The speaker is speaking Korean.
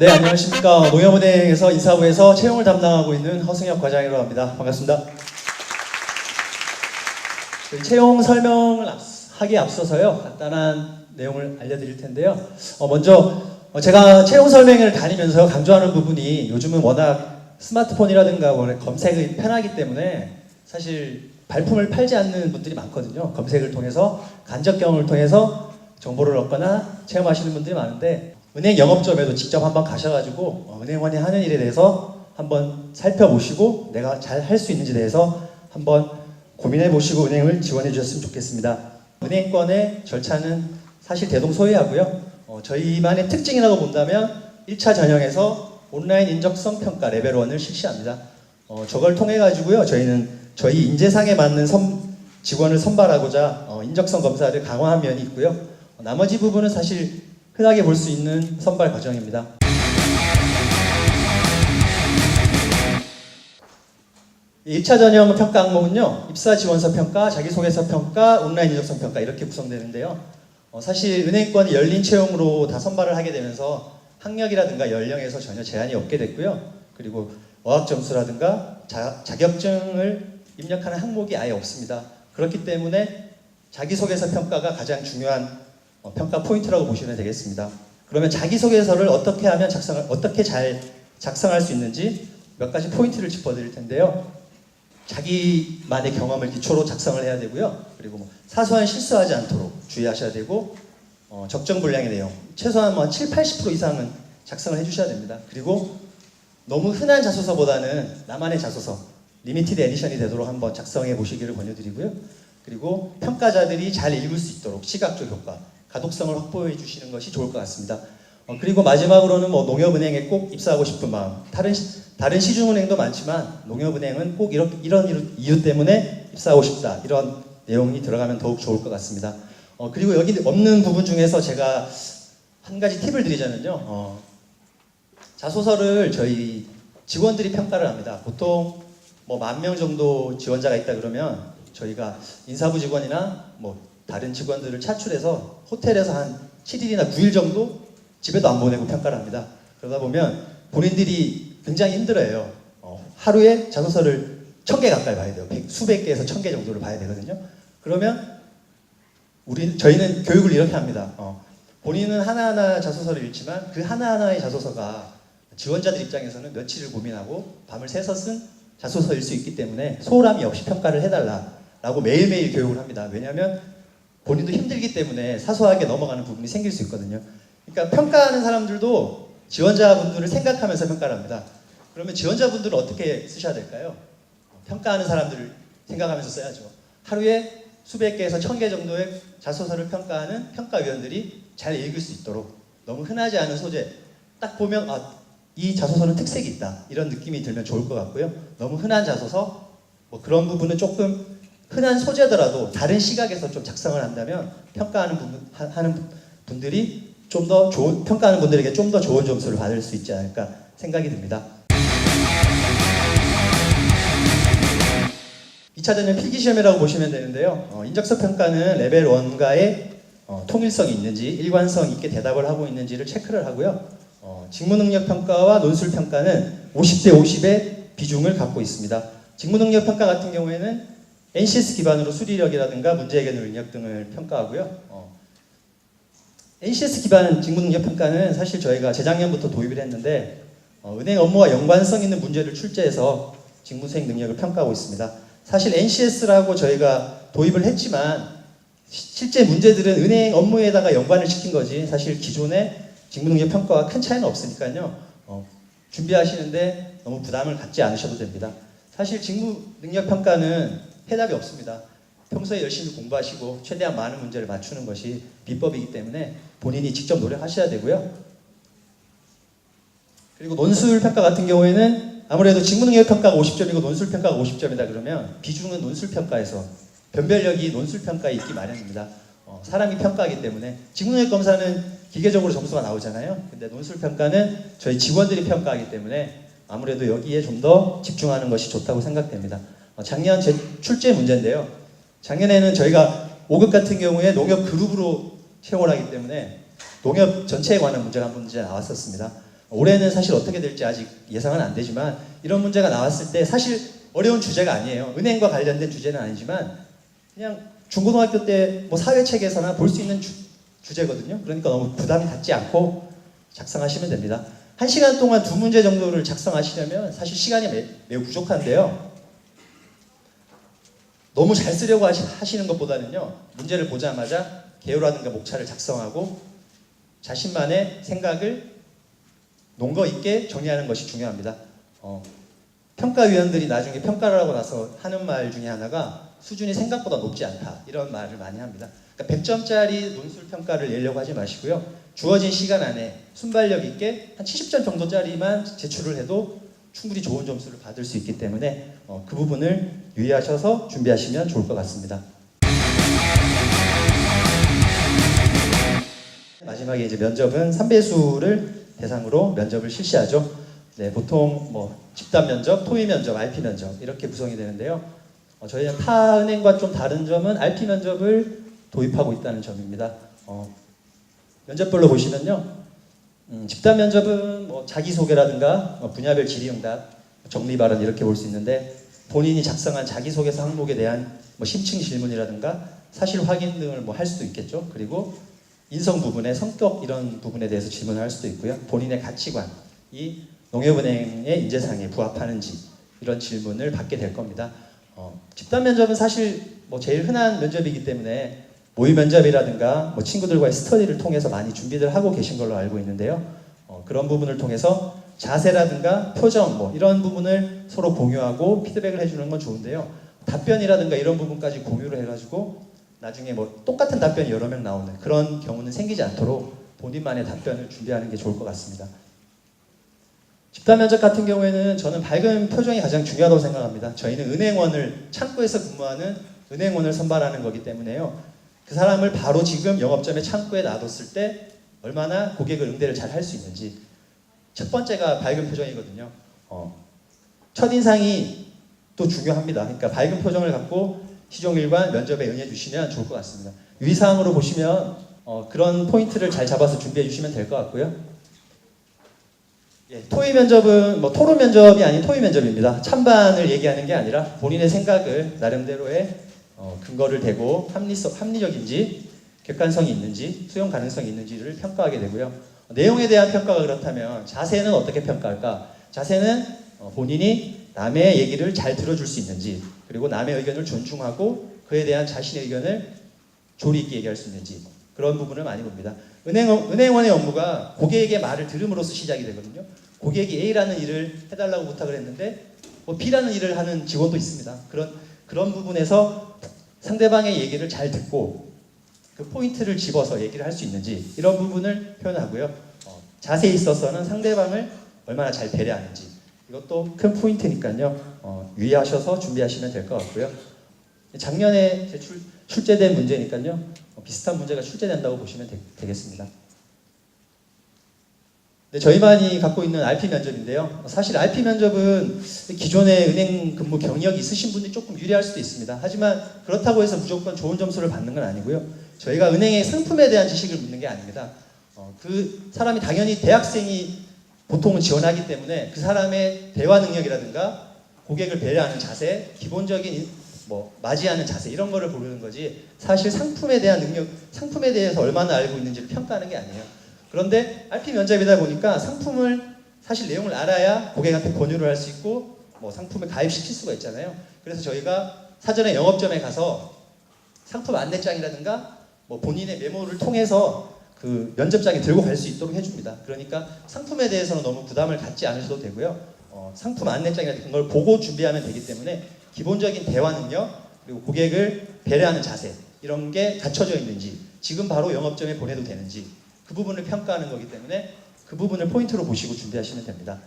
네, 안녕하십니까. 농협은행에서 인사부에서 채용을 담당하고 있는 허승혁 과장이라고 합니다. 반갑습니다. 저희 채용 설명을 앞- 하기에 앞서서요, 간단한 내용을 알려드릴 텐데요. 어, 먼저 어, 제가 채용 설명회를 다니면서 강조하는 부분이 요즘은 워낙 스마트폰이라든가 워낙 검색이 편하기 때문에 사실 발품을 팔지 않는 분들이 많거든요. 검색을 통해서 간접 경험을 통해서 정보를 얻거나 체험하시는 분들이 많은데 은행 영업점에도 직접 한번 가셔가지고 어, 은행원이 하는 일에 대해서 한번 살펴보시고 내가 잘 할 수 있는지 대해서 한번 고민해 보시고 은행을 지원해 주셨으면 좋겠습니다. 은행권의 절차는 사실 대동소이하고요. 어, 저희만의 특징이라고 본다면 1차 전형에서 온라인 인적성 평가 레벨 1을 실시합니다. 어, 저걸 통해 가지고요. 저희는 저희 인재상에 맞는 선- 직원을 선발하고자 어, 인적성 검사를 강화한 면이 있고요. 어, 나머지 부분은 사실 흔하게 볼 수 있는 선발 과정입니다. 이 1차 전형 평가 항목은요, 입사 지원서 평가, 자기소개서 평가, 온라인 인적성 평가 이렇게 구성되는데요. 어, 사실 은행권이 열린 채용으로 다 선발을 하게 되면서 학력이라든가 연령에서 전혀 제한이 없게 됐고요. 그리고 어학 점수라든가 자, 자격증을 입력하는 항목이 아예 없습니다. 그렇기 때문에 자기소개서 평가가 가장 중요한 어, 평가 포인트라고 보시면 되겠습니다. 그러면 자기소개서를 어떻게 하면 작성을 어떻게 잘 작성할 수 있는지 몇 가지 포인트를 짚어드릴 텐데요. 자기만의 경험을 기초로 작성을 해야 되고요. 그리고 뭐 사소한 실수하지 않도록 주의하셔야 되고 어, 적정 분량의 내용 최소한 뭐 7, 80% 이상은 작성을 해주셔야 됩니다. 그리고 너무 흔한 자소서보다는 나만의 자소서 리미티드 에디션이 되도록 한번 작성해 보시기를 권유드리고요. 그리고 평가자들이 잘 읽을 수 있도록 시각적 효과, 가독성을 확보해 주시는 것이 좋을 것 같습니다. 어, 그리고 마지막으로는 뭐 농협은행에 꼭 입사하고 싶은 마음. 다른 시, 다른 시중은행도 많지만 농협은행은 꼭 이런, 이런 이유 때문에 입사하고 싶다. 이런 내용이 들어가면 더욱 좋을 것 같습니다. 어, 그리고 여기 없는 부분 중에서 제가 한 가지 팁을 드리자면요. 어, 자소서를 저희 직원들이 평가를 합니다. 보통 뭐 만 명 정도 지원자가 있다 그러면 저희가 인사부 직원이나 뭐 다른 직원들을 차출해서 호텔에서 한 7일이나 9일 정도 집에도 안 보내고 평가를 합니다. 그러다 보면 본인들이 굉장히 힘들어요. 어, 하루에 자소서를 천개 가까이 봐야 돼요. 백- 수백 개에서 천개 정도를 봐야 되거든요. 그러면 우리 저희는 교육을 이렇게 합니다. 어, 본인은 하나하나 자소서를 읽지만 그 하나하나의 자소서가 지원자들 입장에서는 며칠을 고민하고 밤을 새서 쓴 자소서일 수 있기 때문에 소홀함이 없이 평가를 해달라라고 매일매일 교육을 합니다. 왜냐하면 본인도 힘들기 때문에 사소하게 넘어가는 부분이 생길 수 있거든요. 그러니까 평가하는 사람들도 지원자분들을 생각하면서 평가를 합니다. 그러면 지원자분들은 어떻게 쓰셔야 될까요? 평가하는 사람들을 생각하면서 써야죠. 하루에 수백 개에서 천 개 정도의 자소서를 평가하는 평가위원들이 잘 읽을 수 있도록 너무 흔하지 않은 소재 딱 보면 아, 이 자소서는 특색이 있다 이런 느낌이 들면 좋을 것 같고요. 너무 흔한 자소서 뭐 그런 부분은 조금 흔한 소재더라도 다른 시각에서 좀 작성을 한다면 평가하는 하- 하는 분들이 좀 더 좋은 평가하는 분들에게 좀 더 좋은 점수를 받을 수 있지 않을까 생각이 듭니다. 2차 전형 필기시험이라고 보시면 되는데요. 어, 인적성 평가는 레벨 1과의 어, 통일성이 있는지 일관성 있게 대답을 하고 있는지를 체크를 하고요. 어, 직무능력 평가와 논술 평가는 50대 50의 비중을 갖고 있습니다. 직무능력 평가 같은 경우에는 NCS 기반으로 수리력이라든가 문제 해결 능력 등을 평가하고요. 어, NCS 기반 직무 능력 평가는 사실 저희가 재작년부터 도입을 했는데 어, 은행 업무와 연관성 있는 문제를 출제해서 직무 수행 능력을 평가하고 있습니다. 사실 NCS라고 저희가 도입을 했지만 시- 실제 문제들은 은행 업무에다가 연관을 시킨 거지 사실 기존의 직무 능력 평가와 큰 차이는 없으니까요. 어, 준비하시는데 너무 부담을 갖지 않으셔도 됩니다. 사실 직무 능력 평가는 해답이 없습니다. 평소에 열심히 공부하시고 최대한 많은 문제를 맞추는 것이 비법이기 때문에 본인이 직접 노력하셔야 되고요. 그리고 논술 평가 같은 경우에는 아무래도 직무능력 평가가 50점이고 논술 평가가 50점이다 그러면 비중은 논술 평가에서 변별력이 논술 평가에 있기 마련입니다. 어, 사람이 평가하기 때문에 직무능력 검사는 기계적으로 점수가 나오잖아요. 근데 논술 평가는 저희 직원들이 평가하기 때문에 아무래도 여기에 좀 더 집중하는 것이 좋다고 생각됩니다. 어, 작년 제 출제 문제인데요. 작년에는 저희가 5급 같은 경우에 농협 그룹으로 채용을 하기 때문에 농협 전체에 관한 문제가 한 문제 나왔었습니다. 올해는 사실 어떻게 될지 아직 예상은 안 되지만 이런 문제가 나왔을 때 사실 어려운 주제가 아니에요. 은행과 관련된 주제는 아니지만 그냥 중고등학교 때 뭐 사회책에서나 볼 수 있는 주, 주제거든요. 그러니까 너무 부담 갖지 않고 작성하시면 됩니다. 한 시간 동안 두 문제 정도를 작성하시려면 사실 시간이 매, 매우 부족한데요. 너무 잘 쓰려고 하시, 하시는 것보다는요. 문제를 보자마자 개요라든가 목차를 작성하고 자신만의 생각을 논거 있게 정리하는 것이 중요합니다. 어, 평가위원들이 나중에 평가를 하고 나서 하는 말 중에 하나가 수준이 생각보다 높지 않다 이런 말을 많이 합니다. 그러니까 100점짜리 논술 평가를 내려고 하지 마시고요. 주어진 시간 안에 순발력 있게 한 70점 정도짜리만 제출을 해도 충분히 좋은 점수를 받을 수 있기 때문에 어, 그 부분을 유의하셔서 준비하시면 좋을 것 같습니다. 마지막에 이제 면접은 3배수를 대상으로 면접을 실시하죠. 네, 보통 뭐 집단 면접, 토의 면접, RP 면접 이렇게 구성이 되는데요. 어, 저희는 타 은행과 좀 다른 점은 RP 면접을 도입하고 있다는 점입니다. 어, 면접별로 보시면요, 음, 집단 면접은 뭐 자기소개라든가 뭐 분야별 질의응답, 정리 발언 이렇게 볼 수 있는데 본인이 작성한 자기소개서 항목에 대한 뭐 심층 질문이라든가 사실 확인 등을 뭐 할 수도 있겠죠. 그리고 인성 부분의 성격 이런 부분에 대해서 질문을 할 수도 있고요. 본인의 가치관, 이 농협은행의 인재상에 부합하는지 이런 질문을 받게 될 겁니다. 어, 집단 면접은 사실 뭐 제일 흔한 면접이기 때문에 모의 면접이라든가 뭐 친구들과의 스터디를 통해서 많이 준비를 하고 계신 걸로 알고 있는데요. 어, 그런 부분을 통해서 자세라든가 표정 뭐 이런 부분을 서로 공유하고 피드백을 해주는 건 좋은데요. 답변이라든가 이런 부분까지 공유를 해가지고 나중에 뭐 똑같은 답변이 여러 명 나오는 그런 경우는 생기지 않도록 본인만의 답변을 준비하는 게 좋을 것 같습니다. 집단 면접 같은 경우에는 저는 밝은 표정이 가장 중요하다고 생각합니다. 저희는 은행원을 창구에서 근무하는 은행원을 선발하는 거기 때문에요. 그 사람을 바로 지금 영업점의 창구에 놔뒀을 때 얼마나 고객을 응대를 잘 할 수 있는지 첫 번째가 밝은 표정이거든요. 어, 첫 인상이 또 중요합니다. 그러니까 밝은 표정을 갖고 시종일관 면접에 응해 주시면 좋을 것 같습니다. 유의사항으로 보시면 어, 그런 포인트를 잘 잡아서 준비해 주시면 될 것 같고요. 예, 토의 면접은 뭐 토론 면접이 아닌 토의 면접입니다. 찬반을 얘기하는 게 아니라 본인의 생각을 나름대로의 어, 근거를 대고 합리성, 합리적인지 객관성이 있는지 수용 가능성이 있는지를 평가하게 되고요. 내용에 대한 평가가 그렇다면 자세는 어떻게 평가할까? 자세는 어, 본인이 남의 얘기를 잘 들어줄 수 있는지 그리고 남의 의견을 존중하고 그에 대한 자신의 의견을 조리 있게 얘기할 수 있는지 그런 부분을 많이 봅니다. 은행, 은행원의 업무가 고객에게 말을 들음으로써 시작이 되거든요. 고객이 A라는 일을 해달라고 부탁을 했는데 뭐 B라는 일을 하는 직원도 있습니다. 그런 그런 부분에서 상대방의 얘기를 잘 듣고 그 포인트를 집어서 얘기를 할 수 있는지 이런 부분을 표현하고요. 어, 자세히 있어서는 상대방을 얼마나 잘 배려하는지 이것도 큰 포인트니까요. 어, 유의하셔서 준비하시면 될 것 같고요. 작년에 제출 출제된 문제니까요. 어, 비슷한 문제가 출제된다고 보시면 되, 겠습니다 네, 저희만이 갖고 있는 RP 면접인데요. 사실 RP 면접은 기존의 은행 근무 경력이 있으신 분들이 조금 유리할 수도 있습니다. 하지만 그렇다고 해서 무조건 좋은 점수를 받는 건 아니고요. 저희가 은행의 상품에 대한 지식을 묻는 게 아닙니다. 어, 그 사람이 당연히 대학생이 보통은 지원하기 때문에 그 사람의 대화 능력이라든가 고객을 배려하는 자세, 기본적인 뭐 맞이하는 자세 이런 거를 보는 거지 사실 상품에 대한 능력, 상품에 대해서 얼마나 알고 있는지를 평가하는 게 아니에요. 그런데 RP 면접이다 보니까 상품을 사실 내용을 알아야 고객한테 권유를 할 수 있고 뭐 상품을 가입시킬 수가 있잖아요. 그래서 저희가 사전에 영업점에 가서 상품 안내장이라든가 뭐 본인의 메모를 통해서 그 면접장에 들고 갈 수 있도록 해줍니다. 그러니까 상품에 대해서는 너무 부담을 갖지 않으셔도 되고요. 어, 상품 안내장이라든가 그걸 보고 준비하면 되기 때문에 기본적인 대화 능력 그리고 고객을 배려하는 자세 이런 게 갖춰져 있는지 지금 바로 영업점에 보내도 되는지 그 부분을 평가하는 거기 때문에 그 부분을 포인트로 보시고 준비하시면 됩니다.